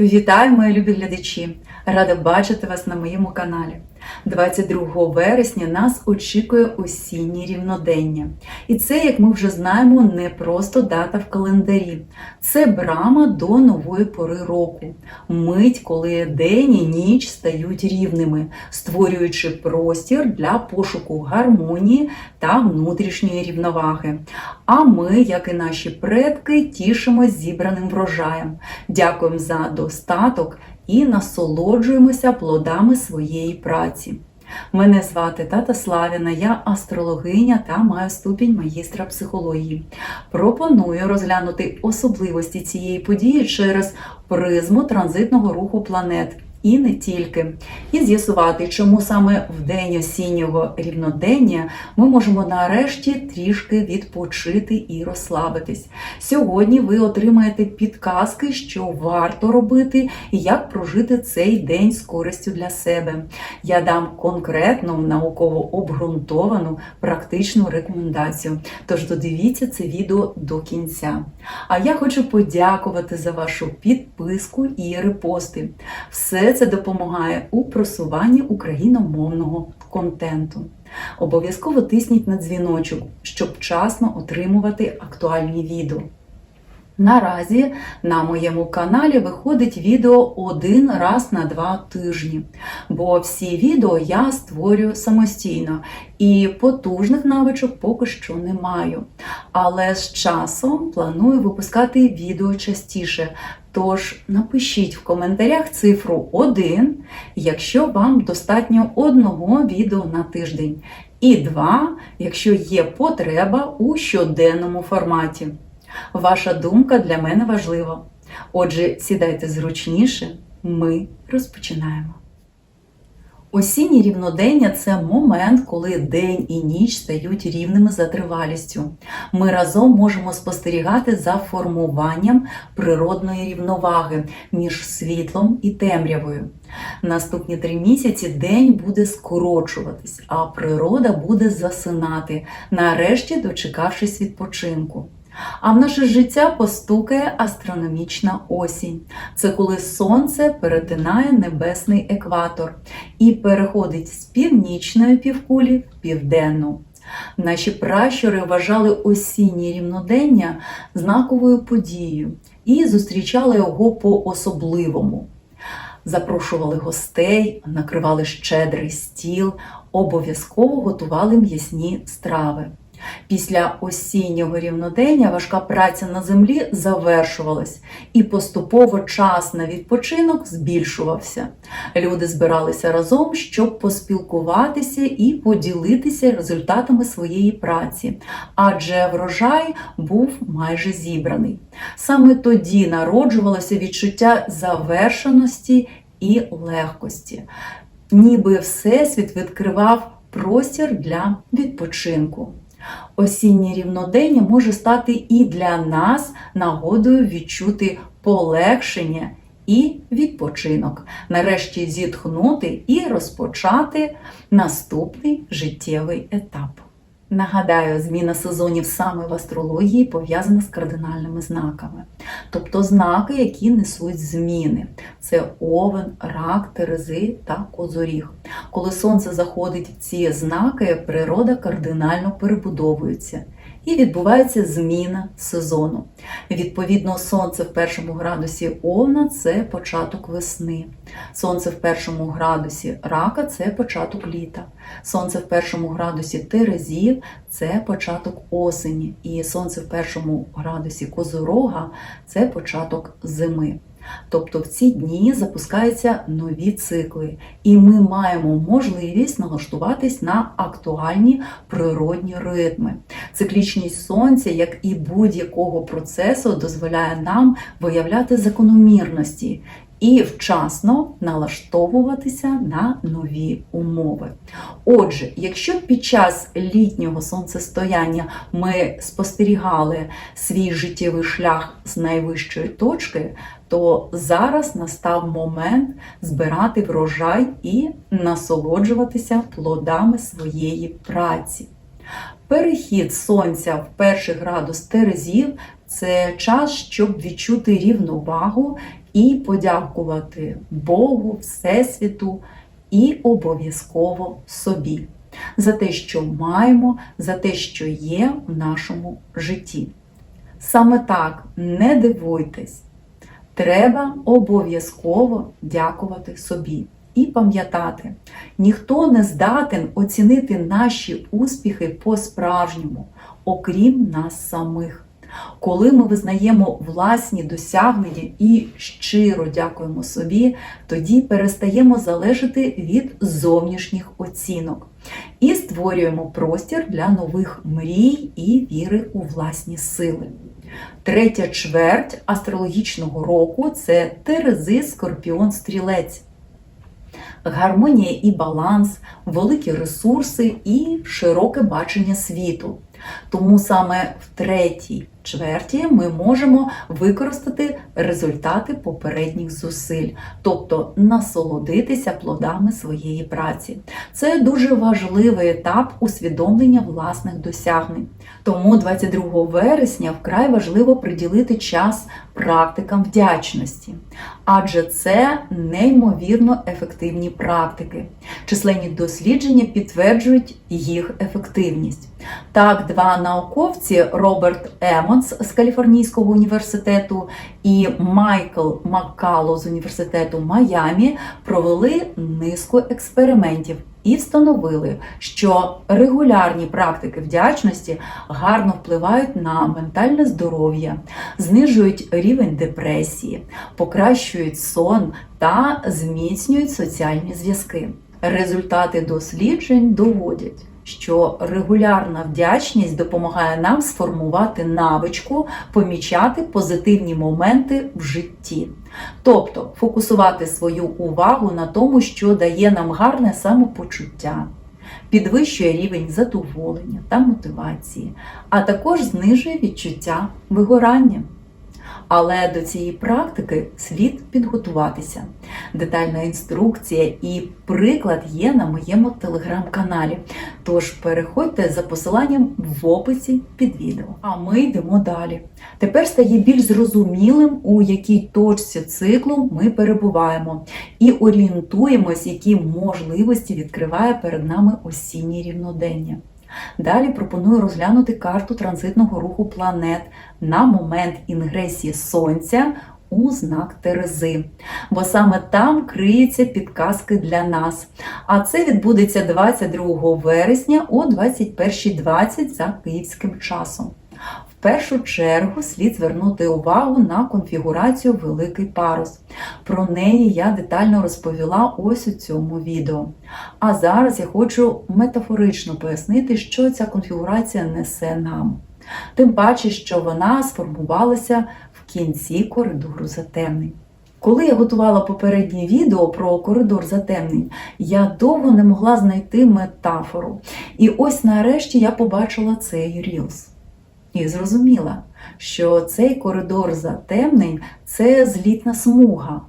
Вітаю, мої любі глядачі! Рада бачити вас на моєму каналі. 22 вересня нас очікує осіннє рівнодення. І це, як ми вже знаємо, не просто дата в календарі. Це брама до нової пори року. Мить, коли день і ніч стають рівними, створюючи простір для пошуку гармонії та внутрішньої рівноваги. А ми, як і наші предки, тішимось зібраним врожаєм. Дякуємо за достаток і насолоджуємося плодами своєї праці. Мене звати Тата Славіна, я астрологиня та маю ступінь магістра психології. Пропоную розглянути особливості цієї події через призму транзитного руху планет. І не тільки, і з'ясувати, чому саме в день осіннього рівнодення ми можемо нарешті трішки відпочити і розслабитись. Сьогодні ви отримаєте підказки, що варто робити і як прожити цей день з користю для себе. Я дам конкретну науково обґрунтовану практичну рекомендацію. Тож додивіться це відео до кінця. А я хочу подякувати за вашу підписку і репости. Все це допомагає у просуванні україномовного контенту. Обов'язково тисніть на дзвіночок, щоб вчасно отримувати актуальні відео. Наразі на моєму каналі виходить відео один раз на два тижні, бо всі відео я створюю самостійно і потужних навичок поки що не маю. Але з часом планую випускати відео частіше. Тож напишіть в коментарях цифру 1, якщо вам достатньо одного відео на тиждень, і 2, якщо є потреба у щоденному форматі. Ваша думка для мене важлива. Отже, сідайте зручніше, ми розпочинаємо. Осіннє рівнодення це момент, коли день і ніч стають рівними за тривалістю. Ми разом можемо спостерігати за формуванням природної рівноваги між світлом і темрявою. Наступні три місяці день буде скорочуватись, а природа буде засинати, нарешті дочекавшись відпочинку. А в наше життя постукає астрономічна осінь. Це коли сонце перетинає небесний екватор і переходить з північної півкулі в південну. Наші пращури вважали осіннє рівнодення знаковою подією і зустрічали його по-особливому. Запрошували гостей, накривали щедрий стіл, обов'язково готували м'ясні страви. Після осіннього рівнодення важка праця на землі завершувалась, і поступово час на відпочинок збільшувався. Люди збиралися разом, щоб поспілкуватися і поділитися результатами своєї праці, адже врожай був майже зібраний. Саме тоді народжувалося відчуття завершеності і легкості, ніби Всесвіт відкривав простір для відпочинку. Осіннє рівнодення може стати і для нас нагодою відчути полегшення і відпочинок, нарешті зітхнути і розпочати наступний життєвий етап. Нагадаю, зміна сезонів саме в астрології пов'язана з кардинальними знаками, тобто знаки, які несуть зміни. Це овен, рак, терези та козоріг. Коли сонце заходить в ці знаки, природа кардинально перебудовується і відбувається зміна сезону. Відповідно, сонце в першому градусі овна це початок весни. Сонце в першому градусі рака це початок літа. Сонце в першому градусі терезів це початок осені. І сонце в першому градусі козорога це початок зими. Тобто в ці дні запускаються нові цикли, і ми маємо можливість налаштуватись на актуальні природні ритми. Циклічність сонця, як і будь-якого процесу, дозволяє нам виявляти закономірності. І вчасно налаштовуватися на нові умови. Отже, якщо під час літнього сонцестояння ми спостерігали свій життєвий шлях з найвищої точки, то зараз настав момент збирати врожай і насолоджуватися плодами своєї праці. Перехід сонця в перший градус Терезів це час, щоб відчути рівновагу і подякувати Богу, Всесвіту і обов'язково собі за те, що маємо, за те, що є в нашому житті. Саме так не дивуйтесь, треба обов'язково дякувати собі і пам'ятати, ніхто не здатен оцінити наші успіхи по-справжньому, окрім нас самих. Коли ми визнаємо власні досягнення і щиро дякуємо собі, тоді перестаємо залежати від зовнішніх оцінок і створюємо простір для нових мрій і віри у власні сили. Третя чверть астрологічного року це Терези Скорпіон Стрілець. Гармонія і баланс, великі ресурси і широке бачення світу. Тому саме в третій чверті ми можемо використати результати попередніх зусиль, тобто насолодитися плодами своєї праці. Це дуже важливий етап усвідомлення власних досягнень. Тому 22 вересня вкрай важливо приділити час практикам вдячності, адже це неймовірно ефективні практики. Численні дослідження підтверджують їх ефективність. Так, два науковці Роберт Емонс з Каліфорнійського університету і Майкл Маккало з університету Майамі провели низку експериментів і встановили, що регулярні практики вдячності гарно впливають на ментальне здоров'я, знижують рівень депресії, покращують сон та зміцнюють соціальні зв'язки. Результати досліджень доводять що регулярна вдячність допомагає нам сформувати навичку, помічати позитивні моменти в житті. Тобто фокусувати свою увагу на тому, що дає нам гарне самопочуття, підвищує рівень задоволення та мотивації, а також знижує відчуття вигорання. Але до цієї практики слід підготуватися. Детальна інструкція і приклад є на моєму телеграм-каналі. Тож переходьте за посиланням в описі під відео. А ми йдемо далі. Тепер стає більш зрозумілим, у якій точці циклу ми перебуваємо, і орієнтуємось, які можливості відкриває перед нами осіннє рівнодення. Далі пропоную розглянути карту транзитного руху планет на момент інгресії Сонця у знак Терези, бо саме там криються підказки для нас. А це відбудеться 22 вересня о 21.20 за київським часом. Першу чергу слід звернути увагу на конфігурацію Великий парус. Про неї я детально розповіла ось у цьому відео. А зараз я хочу метафорично пояснити, що ця конфігурація несе нам. Тим паче, що вона сформувалася в кінці коридору затемнень. Коли я готувала попереднє відео про коридор затемнень, я довго не могла знайти метафору. І ось нарешті я побачила цей рілс. І зрозуміла, що цей коридор затемнень це злітна смуга,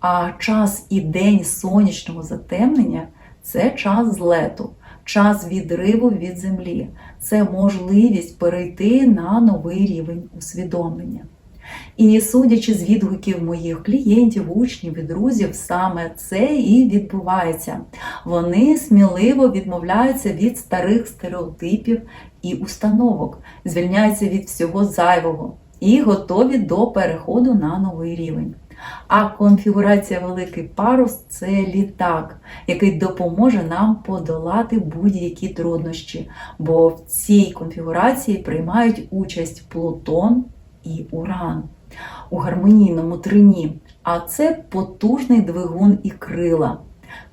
а час і день сонячного затемнення це час злету, час відриву від землі, це можливість перейти на новий рівень усвідомлення. І судячи з відгуків моїх клієнтів, учнів і друзів, саме це і відбувається. Вони сміливо відмовляються від старих стереотипів і установок, звільняються від всього зайвого і готові до переходу на новий рівень. А конфігурація Великий парус це літак, який допоможе нам подолати будь-які труднощі, бо в цій конфігурації приймають участь Плутон і Уран у гармонійному трині, а це потужний двигун і крила.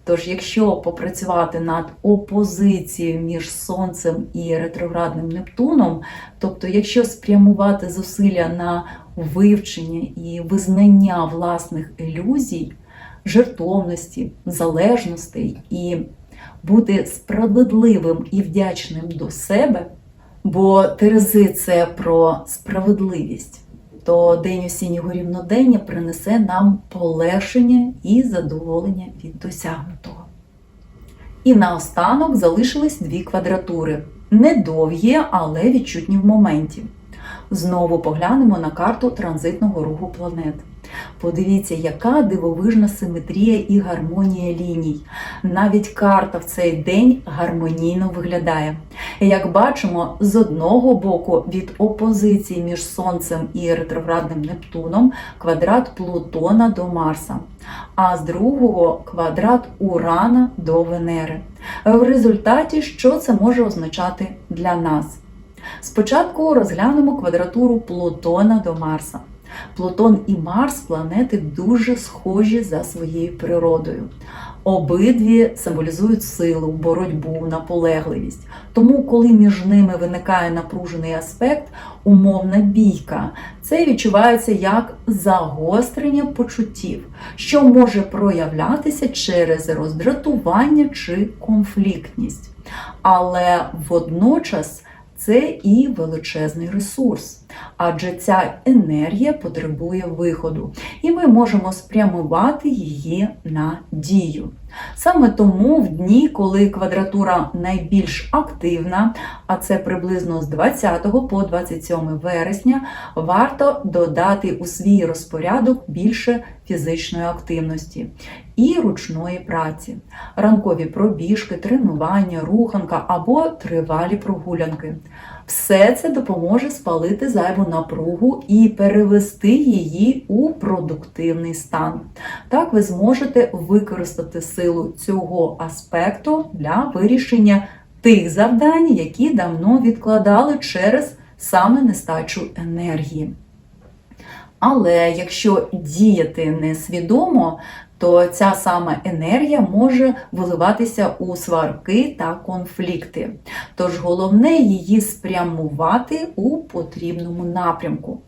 Тож, якщо попрацювати над опозицією між Сонцем і ретроградним Нептуном, тобто, якщо спрямувати зусилля на вивчення і визнання власних ілюзій, жертовності, залежностей і бути справедливим і вдячним до себе, бо Терези це про справедливість то день осіннього рівнодення принесе нам полегшення і задоволення від досягнутого. І наостанок залишились дві квадратури. Недовгі, але відчутні в моменті. Знову поглянемо на карту транзитного руху планет. Подивіться, яка дивовижна симетрія і гармонія ліній. Навіть карта в цей день гармонійно виглядає. Як бачимо, з одного боку від опозиції між Сонцем і ретроградним Нептуном квадрат Плутона до Марса, а з другого квадрат Урана до Венери. В результаті, що це може означати для нас? Спочатку розглянемо квадратуру Плутона до Марса. Плутон і Марс планети дуже схожі за своєю природою. Обидві символізують силу, боротьбу, наполегливість. Тому, коли між ними виникає напружений аспект, умовна бійка, це відчувається як загострення почуттів, що може проявлятися через роздратування чи конфліктність. Але водночас це і величезний ресурс, адже ця енергія потребує виходу, і ми можемо спрямувати її на дію. Саме тому в дні, коли квадратура найбільш активна, а це приблизно з 20 по 27 вересня, варто додати у свій розпорядок більше фізичної активності і ручної праці, ранкові пробіжки, тренування, руханка або тривалі прогулянки. Все це допоможе спалити зайву напругу і перевести її у продуктивний стан. Так ви зможете використати силу цього аспекту для вирішення тих завдань, які давно відкладали через саме нестачу енергії. Але якщо діяти несвідомо, то ця саме енергія може виливатися у сварки та конфлікти. Тож головне її спрямувати у потрібному напрямку.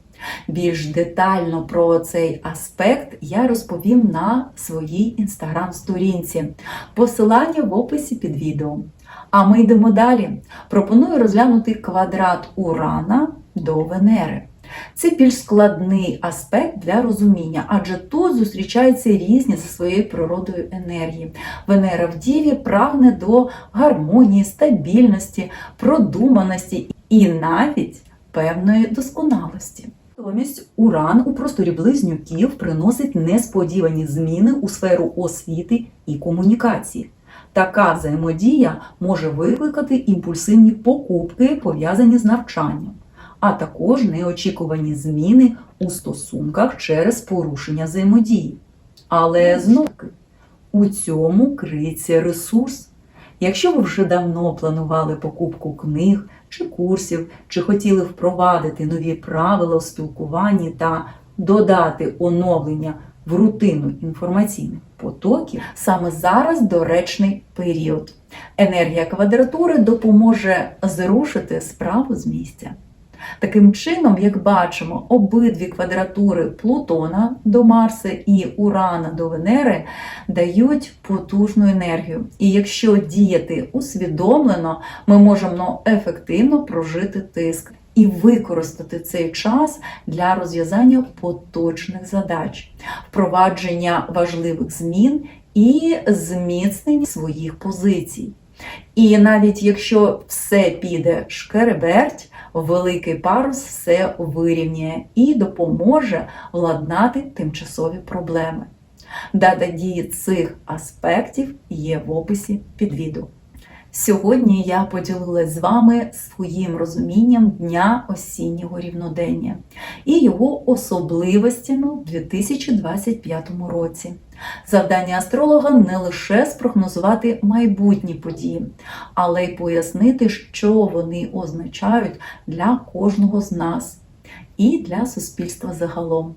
Більш детально про цей аспект я розповім на своїй інстаграм-сторінці. Посилання в описі під відео. А ми йдемо далі. Пропоную розглянути квадрат Урана до Венери. Це більш складний аспект для розуміння, адже тут зустрічаються різні за своєю природою енергії. Венера в Діві прагне до гармонії, стабільності, продуманості і навіть певної досконалості. Натомість Уран у просторі близнюків приносить несподівані зміни у сферу освіти і комунікації. Така взаємодія може викликати імпульсивні покупки, пов'язані з навчанням а також неочікувані зміни у стосунках через порушення взаємодії. Але знову у цьому криється ресурс. Якщо ви вже давно планували покупку книг чи курсів, чи хотіли впровадити нові правила у спілкуванні та додати оновлення в рутину інформаційних потоків, саме зараз доречний період. Енергія квадратури допоможе зрушити справу з місця. Таким чином, як бачимо, обидві квадратури Плутона до Марса і Урана до Венери дають потужну енергію. І якщо діяти усвідомлено, ми можемо ефективно прожити тиск. І використати цей час для розв'язання поточних задач, впровадження важливих змін і зміцнення своїх позицій. І навіть якщо все піде шкереберть, великий парус все вирівняє і допоможе владнати тимчасові проблеми. Дата дії цих аспектів є в описі під відео. Сьогодні я поділилась з вами своїм розумінням дня осіннього рівнодення і його особливостями у 2025 році. Завдання астролога не лише спрогнозувати майбутні події, але й пояснити, що вони означають для кожного з нас і для суспільства загалом.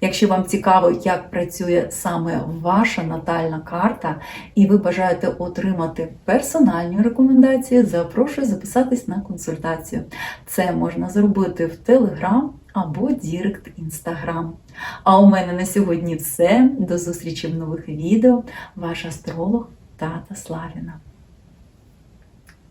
Якщо вам цікаво, як працює саме ваша натальна карта, і ви бажаєте отримати персональні рекомендації, запрошую записатись на консультацію. Це можна зробити в Телеграм або Дірект Інстаграм. А у мене на сьогодні все. До зустрічі в нових відео. Ваш астролог Тата Славіна.